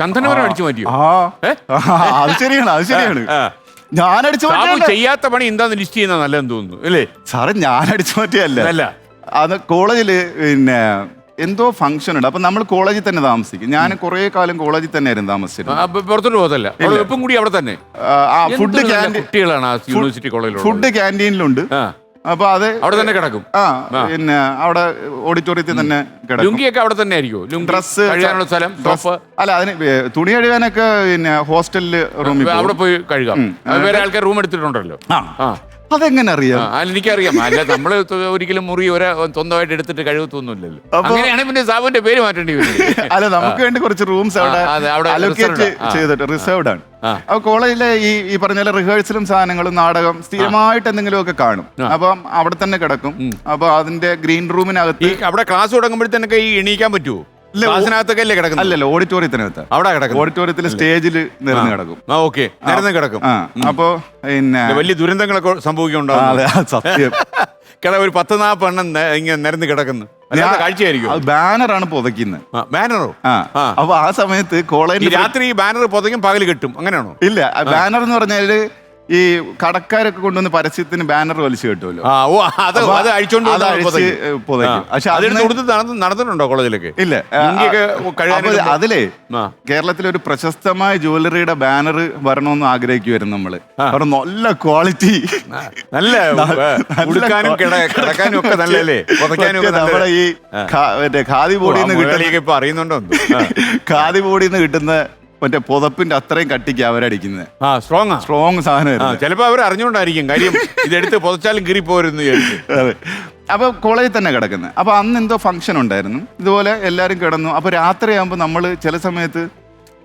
ചന്ദനമരം അടിച്ചു മാറ്റിയോ? ആ. ഏ? അത് ശരിയാണ് അത് ശരിയാണ്. ഞാൻ അടിച്ചു സാബു മാറ്റിയല്ല ചെയ്യാത്ത പണി എന്താന്ന് ലിസ്റ്റ് ചെയ്യുന്ന നല്ലതെന്ന് തോന്നുന്നു അല്ലേ? സാറേ ഞാൻ അടിച്ചു മാറ്റിയല്ല അല്ല. അത് കോളേജിൽ പിന്നെ എന്തോ ഫംഗ്ഷൻ ഉണ്ട്. അപ്പൊ നമ്മൾ കോളേജിൽ തന്നെ താമസിക്കും. ഞാൻ കുറെ കാലം കോളേജിൽ തന്നെയായിരുന്നു താമസിച്ചിരുന്നത്. അപ്പൊ പുറത്തോട്ട് പോകത്തല്ല. അവിടെ എപ്പം കൂടി അവിടെ തന്നെ. ആ, ആ ഫുഡ് എന്തൊരു നല്ല ക്യാന്റീൻ കുട്ടികളാണ് ആ യൂണിവേഴ്സിറ്റി കോളേജിൽ ഫുഡ് ക്യാന്റീനിലുണ്ട് ആ. അപ്പൊ അത് അവിടെ തന്നെ കിടക്കും. ആ പിന്നെ അവിടെ ഓഡിറ്റോറിയത്തിൽ തന്നെ കിടക്കും. ലുങ്കിയൊക്കെ അവിടെ തന്നെ ആയിരിക്കും ഡ്രസ് കഴുകാനുള്ള സ്ഥലം ഡ്രസ് അല്ല അതിന് തുണി കഴുകാനൊക്കെ പിന്നെ ഹോസ്റ്റലിൽ റൂമിൽ അവിടെ പോയി കഴുകാം. വേറെ ആൾക്കാർ റൂം എടുത്തിട്ടുണ്ടല്ലോ. അതെങ്ങനെ അറിയാം? ആ, അല്ല എനിക്കറിയാം. അല്ല നമ്മൾ തൊ- ഒരിക്കലും മുറി ഒരാ സ്വന്തമായിട്ട് എടുത്തിട്ട് കഴിവത്തൊന്നുമില്ലല്ലോ അപ്പൊ- അങ്ങനെയാണെങ്കിൽ പിന്നെ സാബുവിന്റെ പേര് മാറ്റേണ്ടി വരും. അല്ല നമുക്ക് വേണ്ടി കുറച്ച് റൂംസ് ആ, അതെ, അവിടെ അലോക്കേറ്റ് reserved ആ. ചെയ്തിട്ട് റിസർവ്ഡ് ആണ്. ആ. അപ്പൊ കോളേജിലെ ഈ ഈ പറഞ്ഞ പോലെ റിഹേഴ്സലും സാധനങ്ങളും നാടകം സ്ഥിരമായിട്ട് എന്തെങ്കിലും ഒക്കെ കാണും അപ്പം അവിടെ തന്നെ കിടക്കും. അപ്പൊ അതിന്റെ ഗ്രീൻ റൂമിനകത്ത് ഈ അവിടെ ക്ലാസ് തുടങ്ങുമ്പോഴത്തേനൊക്കെ ഈ എണീക്കാൻ പറ്റുമോ ക്ലാസ്സിനകത്തൊക്കെ അല്ലേ കിടക്കുന്നത്? അല്ലല്ലോ ഓഡിറ്റോറിയത്തിനകത്ത്. അവിടെ കിടക്കും ഓഡിറ്റോറിയത്തിൽ സ്റ്റേജിൽ നിരന്ന് കിടക്കും. ആ ഓക്കെ. നിരന്ന് കിടക്കും. അപ്പോ പിന്നെ വലിയ ദുരന്തങ്ങളൊക്കെ സംഭവിക്കുന്നുണ്ടാവും. അതെ സത്യം. കിട ഒരു പത്ത് നാപ്പെണ്ണം ഇങ്ങനെ നിരന്ന് കിടക്കുന്നു. കാഴ്ചയായിരിക്കും ബാനറാണ് പുതയ്ക്കുന്നത് ബാനറോ. അപ്പൊ ആ സമയത്ത് കോളേജിൽ രാത്രി ഈ ബാനർ പുതയ്ക്കും പകൽ കിട്ടും. അങ്ങനെയാണോ? ഇല്ല ബാനർ എന്ന് പറഞ്ഞാൽ ഈ കടക്കാരൊക്കെ കൊണ്ടുവന്ന് പരസ്യത്തിന് ബാനർ വലിച്ചു കിട്ടുമല്ലോ ആ ഓ അത് അത് അഴിച്ചോണ്ട് അത് വന്ന് അഴിച്ച് പുതയ്ക്കും. പുതയ്ക്കും. ആ. പക്ഷെ കൊടുത്ത് നടന്ന് നടന്നിട്ടുണ്ടോ കോളേജിലൊക്കെ ഇല്ല അപ്പൊ അതിലേ ആ. കേരളത്തിലെ ഒരു പ്രശസ്തമായ ജ്വല്ലറിയുടെ ബാനർ വരണമെന്ന് ആഗ്രഹിക്കുമായിരുന്നു നമ്മൾ കാരണം നല്ല ക്വാളിറ്റി നല്ല ഉടുക്കാനും കിട കിടക്കാനും ഒക്കെ നല്ലല്ലേ പുതയ്ക്കാനും ഒക്കെ നമ്മുടെ നല്ല ഈ ഖാ- മറ്റേ ഖാദി ബോഡിയിൽ നിന്ന് കിട്ടുന്ന മുരളിയൊക്കെ ഇപ്പൊ അറിയുന്നുണ്ടോ എന്തോ? ആ. ഖാദി ബോഡിയിൽ നിന്ന് കിട്ടുന്ന മറ്റേ പുതപ്പിന്റെ അത്രയും കട്ടിക്ക് അവരടിക്കുന്നത് ആ സ്ട്രോങ് സ്ട്രോങ് ആ സാധനമായിരുന്നു ചിലപ്പോ അവർ അറിഞ്ഞുകൊണ്ടായിരിക്കും കാര്യം ഇതെടുത്ത് പുതച്ചാലും കീറി പോരുന്നു വിചാരിച്ചു. അതെ. അപ്പൊ കോളേജിൽ തന്നെ കിടക്കുന്നത് അപ്പൊ അന്ന് എന്തോ ഫംഗ്ഷൻ ഉണ്ടായിരുന്നു. ഇതുപോലെ എല്ലാവരും കിടന്നു. അപ്പൊ രാത്രിയാകുമ്പോൾ നമ്മൾ ചില സമയത്ത്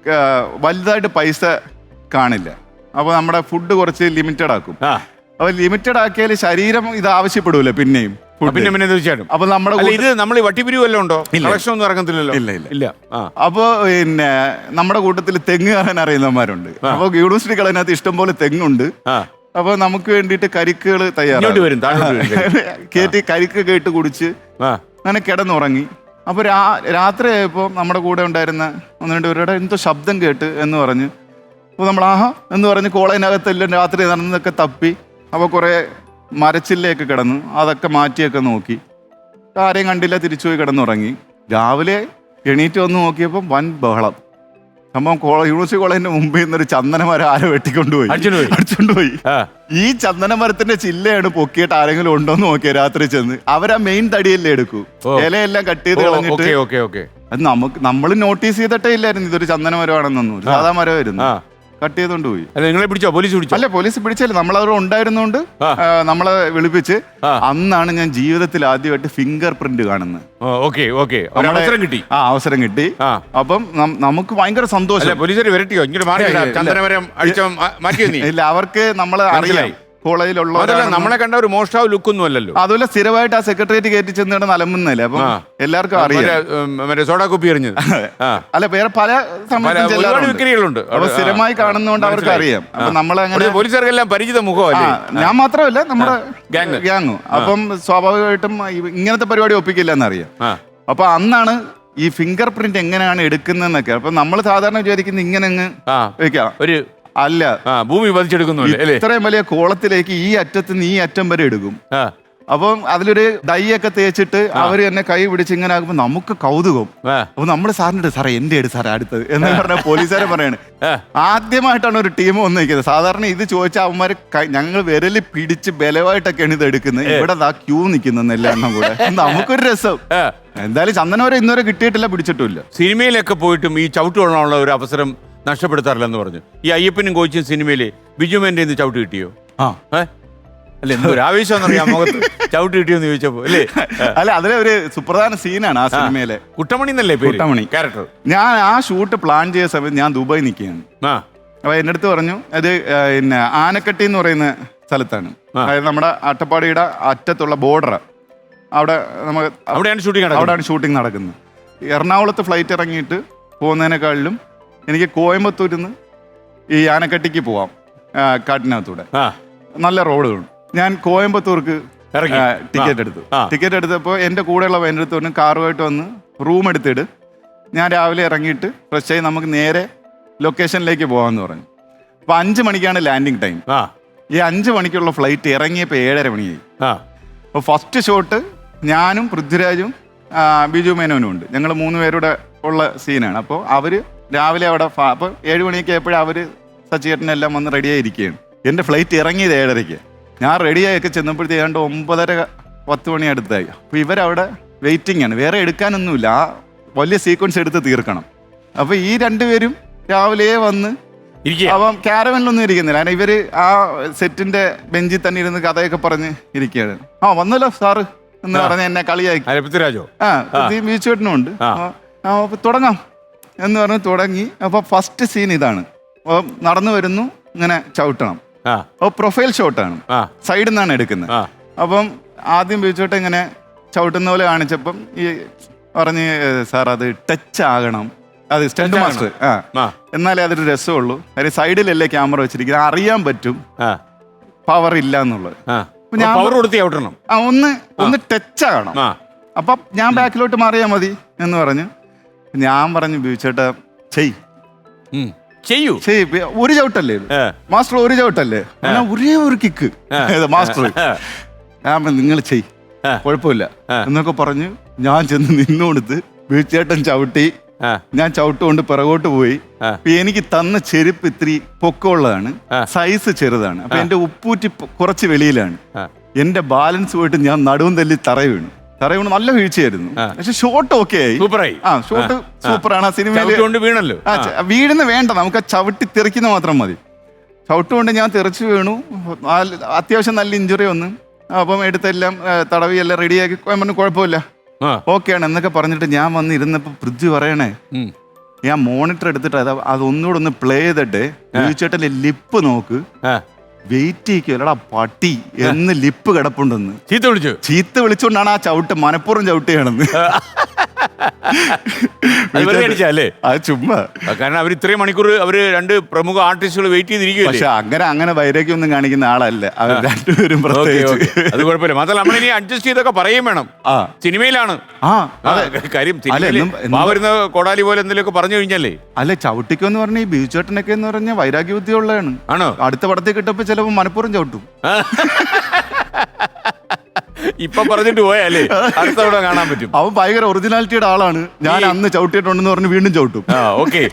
ആ, വലുതായിട്ട് പൈസ കാണില്ല. അപ്പൊ നമ്മുടെ ഫുഡ് കുറച്ച് ലിമിറ്റഡ് ആക്കും. ആ. അപ്പൊ ലിമിറ്റഡ് ആക്കിയാൽ ശരീരം ഇത് ആവശ്യപ്പെടൂലേ പിന്നെയും. പിന്നെ പിന്നെ തീർച്ചയായിട്ടും. അപ്പൊ നമ്മുടെ അല്ല ഇത് നമ്മൾ ഈ വട്ടിപ്പിരിവ് വല്ലതും ഉണ്ടോ. കളക്ഷൻ ഒന്നും ഇറങ്ങത്തില്ലല്ലോ? ഇല്ല, ഇല്ല. ഇല്ല. ആ. അപ്പൊ പിന്നെ നമ്മുടെ കൂട്ടത്തിൽ തെങ്ങ് കാണാൻ അറിയുന്നവന്മാരുണ്ട്. അപ്പൊ യൂണിവേഴ്സിറ്റി കളനകത്ത് ഇഷ്ടംപോലെ തെങ്ങുണ്ട്. ആ. അപ്പൊ നമുക്ക് വേണ്ടിയിട്ട് കരിക്കുകൾ ഇങ്ങോട്ട് തയ്യാറാണ് വരും താഴോട്ട് വരും കയറ്റി കരിക്ക് കേട്ട് കുടിച്ച് ആ. അങ്ങനെ കിടന്നുറങ്ങി. അപ്പൊ രാ ആയപ്പോ നമ്മുടെ കൂടെ ഉണ്ടായിരുന്ന ഒന്ന് രണ്ട് പേരുടെ എന്തോ ശബ്ദം കേട്ട് എന്ന് പറഞ്ഞ് അപ്പോൾ നമ്മൾ ആഹാ എന്ന് പറഞ്ഞ് കോളേജിനകത്തെല്ലാം രാത്രി നടന്നതൊക്കെ തപ്പി അപ്പോൾ കുറേ മരച്ചില്ലയൊക്കെ കിടന്നു അതൊക്കെ മാറ്റിയൊക്കെ നോക്കി. ആരെയും കണ്ടില്ല തിരിച്ചു പോയി കിടന്നുറങ്ങി. രാവിലെ എണീറ്റ് വന്ന് നോക്കിയപ്പോൾ വൻ ബഹളം. സംഭവം കോളേജ് യൂണിവേഴ്സിറ്റി കോളേജിന്റെ മുമ്പിൽ നിന്ന് നിന്നൊരു ചന്ദനമരം ആരോ വെട്ടിക്കൊണ്ടുപോയി. അടിച്ചോണ്ട് പോയി. ഈ ചന്ദനമരത്തിന്റെ ചില്ലയാണ് പൊക്കിയിട്ട് ആരെങ്കിലും ഉണ്ടോ എന്ന് നോക്കിയ രാത്രി ചെന്ന്. അവരാ മെയിൻ തടിയല്ലേ എടുക്കൂ. ഇലയെല്ലാം കട്ട് ചെയ്ത് കളഞ്ഞിട്ട് അത് നമുക്ക് നമ്മൾ നോട്ടീസ് ചെയ്തിട്ടേ ഇല്ലായിരുന്നു. ഇതൊരു ചന്ദനമരമാണെന്നൊന്നും. ഒരു സാധാ മരമായിരുന്നു. കട്ട് ചെയ്തോണ്ട് പോയി. അല്ല നിങ്ങളെ പിടിച്ചോ? പോലീസ് പിടിച്ചോ? അല്ല പോലീസ് പിടിച്ചല്ലേ നമ്മളവിടെ ഉണ്ടായിരുന്നോണ്ട് ആ. ആ, നമ്മളെ വിളിപ്പിച്ച് ആ. അന്നാണ് ഞാൻ ജീവിതത്തിൽ ആദ്യമായിട്ട് ഫിംഗർ പ്രിന്റ് കാണുന്നത്. Okay okay. ഒരു നമ്മുടെ- അവസരം കിട്ടി. ആ അവസരം കിട്ടി. ആ. അപ്പം നം- നമുക്ക് ഭയങ്കര അല്ല സന്തോഷം. പോലീസുകാർ വരട്ടിയോ? ഇങ്ങോട്ട് മാറി. ചന്ദനമരം അടിച്ചോ മാറ്റിയോ നീ? ഇല്ല അവർക്ക് നമ്മളെ അറിയാം. മനസ്സിലായി. കോളേജിലുള്ള അതല്ല നമ്മളെ കണ്ട ഒരു മോഷ്ടാവ് ലുക്കൊന്നും അല്ലല്ലോ അതുപോലെ സ്ഥിരമായിട്ട് ആ സെക്രട്ടേറിയറ്റ് കയറ്റി ചെന്നിട്ട് നലമുന്നല്ലേ അപ്പം ആ. എല്ലാവർക്കും അറിയാം. മറ്റേ, സോഡാ കുപ്പി എറിഞ്ഞത് ആ. അല്ല വേറെ പല പല സമയത്തും ഒരുപാട് ചെല്ലാറുണ്ട്. വിക്രികളുണ്ട്. അവിടെ, സ്ഥിരമായി കാണുന്നതുകൊണ്ട് അവർക്ക്. അറിയാം. അപ്പൊ. നമ്മളങ്ങനെ പോലീസുകാർക്കെല്ലാം പരിചിത ആ, മുഖമല്ലേ ഞാൻ മാത്രമല്ല നമ്മുടെ ഗ്യാങ്. ഗ്യാങ്ങും അപ്പം സ്വാഭാവികമായിട്ടും ഇ- ഇങ്ങനത്തെ പരിപാടി ഒപ്പിക്കില്ല എന്നറിയാം ആ. അപ്പൊ അന്നാണ് ഈ ഫിംഗർ പ്രിന്റ് എങ്ങനെയാണ് എടുക്കുന്നതെന്നൊക്കെ. അപ്പൊ നമ്മൾ സാധാരണ വിചാരിക്കുന്നത് ഇങ്ങനെ അങ്ങ് ആ. വെക്കാം. ഒരു അല്ല. ആ ഭൂമി പതിച്ചെടുക്കുന്നു അല്ലേ? ഇത്രയും വലിയ കോളത്തിലേക്ക് ഈ അറ്റത്ത് നിന്ന് ഈ അറ്റം വരെ എടുക്കും. ആ. അപ്പം അതിലൊരു ഡൈയൊക്കെ തേച്ചിട്ട് അവർ എന്നെ കൈ പിടിച്ച് ഇങ്ങനെ ആകുമ്പോൾ നമുക്ക് കൗതുകം. ആ. അപ്പൊ നമ്മൾ സാറിന്റെ സാറേ എന്റെ എടുത്ത് സാറേ അടുത്തത് എന്ന് പറഞ്ഞ പോലീസുകാരെ പറയാണ്. ആ. ആദ്യമായിട്ടാണ് ഒരു ടീം വന്ന് നിൽക്കുന്നത് സാധാരണ ഇത് ചോദിച്ച അവന്മാര് കൈ- ഞങ്ങൾ വിരൽ പിടിച്ച് ബലമായിട്ടൊക്കെയാണ് ഇത് എടുക്കുന്നത്. ഇവിടെ ദാ ക്യൂ നിൽക്കുന്ന എല്ലാ എണ്ണം കൂടെ നമുക്കൊരു രസം. ആ. എന്തായാലും ചന്ദനവരെ ഇന്നുവരെ കിട്ടിയിട്ടില്ല പിടിച്ചിട്ടില്ല സിനിമയിലൊക്കെ പോയിട്ടും ഈ ചവിട്ട് കൊള്ളാനുള്ള ഒരു അവസരം നഷ്ടപ്പെടുത്താറില്ലെന്ന് പറഞ്ഞു. ഈ അയ്യപ്പനും കോച്ചും സിനിമയിൽ ബിജുമേന്റെ ഇന്ന് ചവിട്ട് കിട്ടിയോ? ആ. അല്ല എന്തൊരു ആവേശമാണെന്നറിയാം മുഖത്ത് ചവിട്ട് കിട്ടിയോന്ന് ചോദിച്ചപ്പോ അല്ലേ? അല്ല അതിലെ ഒരു സുപ്രധാന സീനാണ് ആ സിനിമയിലെ. കുട്ടമണി എന്നല്ലേ കുട്ടമണി. ക്യാരക്ടർ. ഞാൻ ആ ഷൂട്ട് പ്ലാൻ ചെയ്ത സമയത്ത് ഞാൻ ദുബായ് നിൽക്കുകയാണ്. അപ്പൊ എന്റെ അടുത്ത് പറഞ്ഞു അത് പിന്നെ ആനക്കട്ടി എന്ന് പറയുന്ന സ്ഥലത്താണ്. അതായത് നമ്മുടെ അട്ടപ്പാടിയുടെ അറ്റത്തുള്ള ബോർഡർ അവിടെ നമുക്ക് അവിടെയാണ് ഷൂട്ടിംഗ് അവിടെയാണ് ഷൂട്ടിംഗ് നടക്കുന്നത്. എറണാകുളത്ത് ഫ്ലൈറ്റ് ഇറങ്ങിയിട്ട് പോകുന്നതിനേക്കാളിലും എനിക്ക് കോയമ്പത്തൂരിൽ നിന്ന് ഈ ആനക്കട്ടിക്ക് പോവാം കാട്ടിനകത്തൂടെ. നല്ല റോഡുകളുണ്ട്. ഞാൻ കോയമ്പത്തൂർക്ക്. ടിക്കറ്റ് എടുത്തു. ടിക്കറ്റ് എടുത്തപ്പോൾ എന്റെ കൂടെയുള്ള എന്റെ അടുത്ത് പറഞ്ഞു കാറുമായിട്ട് വന്ന് റൂം എടുത്തിട്ട് ഞാൻ രാവിലെ ഇറങ്ങിയിട്ട് ഫ്രഷ് ആയി നമുക്ക് നേരെ ലൊക്കേഷനിലേക്ക് പോകാമെന്ന് പറഞ്ഞു. അപ്പോൾ അഞ്ച് മണിക്കാണ് ലാൻഡിങ് ടൈം. ഈ അഞ്ച് മണിക്കുള്ള ഫ്ലൈറ്റ് ഇറങ്ങിയപ്പോൾ ഏഴര മണിയായി. അപ്പോൾ ഫസ്റ്റ് ഷോട്ട് ഞാനും പൃഥ്വിരാജും ബിജു മേനോനും ഉണ്ട്. ഞങ്ങൾ മൂന്ന് പേരുടെ ഉള്ള സീനാണ്. അപ്പോൾ അവർ രാവിലെ അവിടെ അപ്പോൾ ഏഴ് മണിയൊക്കെ ആയപ്പോഴും അവർ സച്ചിയേട്ടനെല്ലാം വന്ന് റെഡിയായിരിക്കുകയാണ് എന്റെ ഫ്ലൈറ്റ് ഇറങ്ങിയത് ഏഴരയ്ക്ക്. ഞാൻ റെഡിയായൊക്കെ ചെന്നപ്പോഴത്തേ ഏതാണ്ട് ഒമ്പതര പത്ത് മണി അടുത്തായി. അപ്പോൾ ഇവരവിടെ വെയിറ്റിംഗ് ആണ്. വേറെ എടുക്കാനൊന്നുമില്ല. ആ വലിയ സീക്വൻസ് എടുത്ത് തീർക്കണം. അപ്പോൾ ഈ രണ്ടുപേരും രാവിലെ വന്ന് അപ്പം ക്യാരവനിലൊന്നും ഇരിക്കുന്നില്ല. കാരണം ഇവർ ആ സെറ്റിന്റെ ബെഞ്ചിൽ തന്നെ ഇരുന്ന് കഥയൊക്കെ പറഞ്ഞ് ഇരിക്കുകയാണ്. ആ വന്നല്ലോ സാറ് എന്ന് പറഞ്ഞ് എന്നെ കളിയാക്കി. പൃഥ്വിരാജോ? ആ ബീച്ചുവേട്ടനും ഉണ്ട് തുടങ്ങാം. എന്ന് പറഞ്ഞ് തുടങ്ങി. അപ്പൊ ഫസ്റ്റ് സീൻ ഇതാണ്. അപ്പൊ നടന്നു വരുന്നു ഇങ്ങനെ ചവിട്ടണം. അപ്പൊ അപ്പോൾ പ്രൊഫൈൽ ഷോട്ടാണ് സൈഡിൽ നിന്നാണ് എടുക്കുന്നത്. അപ്പം ആദ്യം ബീച്ചോട്ട് ഇങ്ങനെ ചവിട്ടുന്ന പോലെ കാണിച്ചപ്പം ഈ പറഞ്ഞ് സാർ അത് ടച്ച് ആകണം. അത് സ്റ്റണ്ട് മാസ്റ്റർ ആ. എന്നാലേ അതൊരു രസമുള്ളൂ. കാര്യം സൈഡിലല്ലേ ക്യാമറ വെച്ചിരിക്കുന്നത്? അറിയാൻ പറ്റും. പവർ ഇല്ല എന്നുള്ളത്. ഒന്ന് ഒന്ന് ടച്ച് ആകണം. അപ്പൊ ഞാൻ ബാക്കിലോട്ട് മാറിയാൽ മതി എന്ന് പറഞ്ഞു ഞാൻ പറഞ്ഞു ബീച്ചേട്ടാ ചെയ്. ചെയ്യൂ. ചെയ് ഒരു ചവിട്ടല്ലേ ഇത്? ഏ. മാസ്റ്റർ ഒരു ചവിട്ടല്ലേ? ഞാൻ ഒരേ ഒരു കിക്ക് മാസ്റ്റർ. ഞാൻ നിങ്ങൾ ചെയ് ആ. കുഴപ്പമില്ല. എന്നൊക്കെ പറഞ്ഞു ഞാൻ ചെന്ന് നിന്നുകൊടുത്ത് ബീച്ചേട്ടൻ ചവിട്ടി. ആ ഞാൻ ചവിട്ടുകൊണ്ട് പിറകോട്ട് പോയി. ആ. അപ്പൊ എനിക്ക് തന്ന ചെരുപ്പ് ഇത്തിരി പൊക്കമുള്ളതാണ്. ആ. സൈസ് ചെറുതാണ്. അപ്പൊ എന്റെ ഉപ്പൂറ്റി പൊ- കുറച്ച് വെളിയിലാണ്. ആ. എന്റെ ബാലൻസ് പോയിട്ട് ഞാൻ നടുവും തല്ലി തറ വീണു. വീണ് നല്ല വീഴ്ചയായിരുന്നു. പക്ഷെ ഷോട്ട് ഓക്കെ ആയി. സൂപ്പറായി. ആ ഷോട്ട് സൂപ്പറാണ് ആ സിനിമയിൽ വീണല്ലോ. ആ വീഴുന്ന വേണ്ട നമുക്ക് ആ ചവിട്ടി തെറിക്കുന്ന മാത്രം മതി. ചവിട്ടുകൊണ്ട് ഞാൻ തെറിച്ച് വീണു. അത്യാവശ്യം നല്ല ഇഞ്ചുറി വന്നു. അപ്പം എടുത്തെല്ലാം തടവി എല്ലാം റെഡിയാക്കി പറഞ്ഞു കുഴപ്പമില്ല. ഓക്കെയാണ് എന്നൊക്കെ പറഞ്ഞിട്ട് ഞാൻ വന്ന് ഇരുന്നപ്പോൾ ഫ്രിഡ്ജ് പറയണേ. ഞാൻ മോണിറ്റർ എടുത്തിട്ട് അത് അതൊന്നുകൂടെ ഒന്ന് പ്ലേ ചെയ്തിട്ട് ബീച്ചേട്ടന്റെ ലിപ്പ് നോക്ക്. വെയിറ്റ് ചെയ്യിക്കുമല്ലടാ പട്ടി. എന്ന് ലിപ്പ് കിടപ്പുണ്ടെന്ന്. ചീത്ത വിളിച്ചു. ചീത്ത വിളിച്ചുകൊണ്ടാണ് ആ ചവിട്ട് മനഃപൂർവം വെറുതെ അടിച്ചല്ലേ അത് ചുമ്മാ. കാരണം അവർ ഇത്രയും മണിക്കൂർ അവർ രണ്ട് പ്രമുഖ ആർട്ടിസ്റ്റുകൾ വെയിറ്റ് ചെയ്തിരിക്കുകയല്ലേ? പക്ഷെ അങ്ങനെ അങ്ങനെ വൈരാഗ്യം ഒന്നും കാണിക്കുന്ന ആളല്ല. അവർ രണ്ടുപേരും. പ്രത്യേകിച്ച്. അത് കുഴപ്പമില്ല. മാത്രമല്ല നമ്മളിനി അഡ്ജസ്റ്റ് ചെയ്തൊക്കെ പറയും വേണം. ആ. സിനിമയിലാണ്. ആ കാര്യം എന്നും- എന്നും- വരുന്ന കോടാലി പോലെ എന്തെങ്കിലുമൊക്കെ പറഞ്ഞു കഴിഞ്ഞാലേ? അല്ല ചവിട്ടിക്കെന്ന് പറഞ്ഞ ഈ ബീച്ചേട്ടനൊക്കെ എന്ന് പറഞ്ഞ വൈരാഗ്യ ബുദ്ധിയുള്ളതാണ് ആണോ? അടുത്ത പടത്തിൽ കിട്ടപ്പോ ചിലപ്പോൾ മനപ്പുറം ചവിട്ടും. ഇപ്പൊ പറഞ്ഞിട്ട് പോയാലേ അടുത്ത തവണ കാണാൻ പറ്റും. അവൻ ഭയങ്കര ഒറിജിനാലിറ്റിയുടെ ആളാണ്. ഞാൻ അന്ന് ചവിട്ടിയിട്ടുണ്ടെന്ന് പറഞ്ഞ് വീണ്ടും ചവിട്ടും. ആ ഓക്കെ.